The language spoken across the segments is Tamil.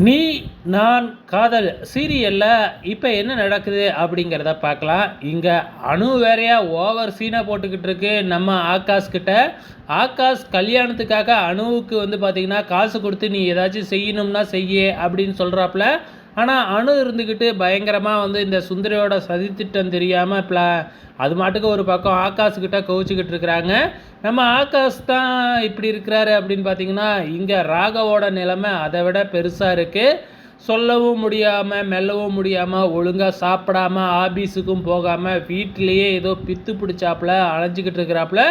நீ நான் காதல் சீரியலில் இப்போ என்ன நடக்குது அப்படிங்கிறத பார்க்கலாம். இங்கே அணு வேறையா ஓவர் சீனாக போட்டுக்கிட்டு இருக்கு நம்ம ஆகாஷ் கிட்ட. ஆகாஷ் கல்யாணத்துக்காக அணுவுக்கு வந்து பார்த்திங்கன்னா காசு கொடுத்து நீ ஏதாச்சும் செய்யணும்னா செய்ய அப்படின்னு சொல்கிறாப்புல ஆனால் அணு இருந்துக்கிட்டு பயங்கரமாக வந்து இந்த சுந்தரியோட சதித்திட்டம் தெரியாமல் ப்ளா அது மாட்டுக்கு ஒரு பக்கம் ஆகாஷ்கிட்ட கவுச்சிக்கிட்டு இருக்கிறாங்க. நம்ம ஆகாஷ் தான் இப்படி இருக்கிறாரு அப்படின்னு பார்த்தீங்கன்னா இங்கே ராகவோட நிலைமை அதை விட பெருசாக இருக்குது சொல்லவும் முடியாமல் மெல்லவும் முடியாமல் ஒழுங்காக சாப்பிடாம ஆபீஸுக்கும் போகாமல் வீட்டிலையே ஏதோ பித்து பிடிச்சாப்புல அலைஞ்சிக்கிட்டு இருக்கிறாப்புல.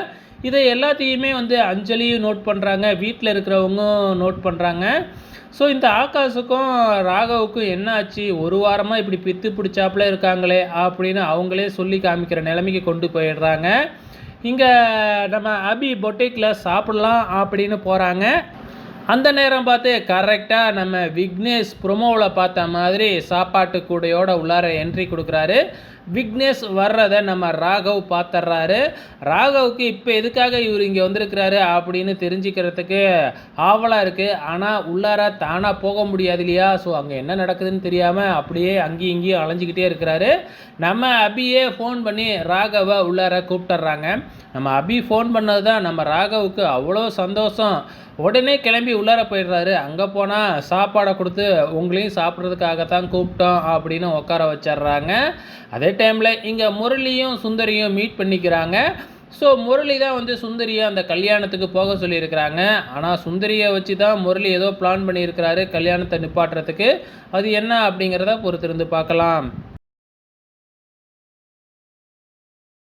இதை எல்லாத்தையுமே வந்து அஞ்சலியும் நோட் பண்ணுறாங்க வீட்டில் இருக்கிறவங்க நோட் பண்ணுறாங்க ஸோ இந்த ஆகாஷுக்கும் ராகவுக்கும் என்ன ஆச்சு ஒரு வாரமாக இப்படி பித்து பிடிச்சாப்புல இருக்காங்களே அப்படின்னு அவங்களே சொல்லி காமிக்கிற நிலைமைக்கு கொண்டு போயிடுறாங்க. இங்கே நம்ம அபி பொட்டிக்கில் சாப்பிட்லாம் அப்படின்னு போகிறாங்க அந்த நேரம் பார்த்து கரெக்டாக நம்ம விக்னேஷ் ப்ரொமோவில் பார்த்த மாதிரி சாப்பாட்டு கூடையோட உள்ளார என்ட்ரி கொடுக்குறாரு. விக்னேஷ் வர்றதை நம்ம ராகவ் பார்த்துட்றாரு. ராகவுக்கு இப்போ எதுக்காக இவர் இங்கே வந்திருக்கிறாரு அப்படின்னு தெரிஞ்சுக்கிறதுக்கு ஆவலாக இருக்குது ஆனால் உள்ளார தானாக போக முடியாது இல்லையா? ஸோ அங்கே என்ன நடக்குதுன்னு தெரியாமல் அப்படியே அங்கேயும் இங்கேயும் அலைஞ்சிக்கிட்டே இருக்கிறாரு. நம்ம அபியே ஃபோன் பண்ணி ராகவை உள்ளார கூப்பிட்டுறாங்க நம்ம அபி ஃபோன் பண்ணது தான் நம்ம ராகவுக்கு அவ்வளோ சந்தோஷம். உடனே கிளம்பி உள்ளார போயிடுறாரு. அங்கே போனால் சாப்பாடை கொடுத்து உங்களையும் சாப்பிட்றதுக்காக தான் கூப்பிட்டோம் அப்படின்னு உட்கார வச்சிட்றாங்க. அதே டைமில் இங்கே முரளியும் சுந்தரியும் மீட் பண்ணிக்கிறாங்க. ஸோ முரளி தான் வந்து சுந்தரியை அந்த கல்யாணத்துக்கு போக சொல்லியிருக்கிறாங்க. ஆனால் சுந்தரியை வச்சு தான் முரளி ஏதோ பிளான் பண்ணியிருக்கிறாரு கல்யாணத்தை நிப்பாட்டுறதுக்கு. அது என்ன அப்படிங்கிறத பொறுத்திருந்து பார்க்கலாம்.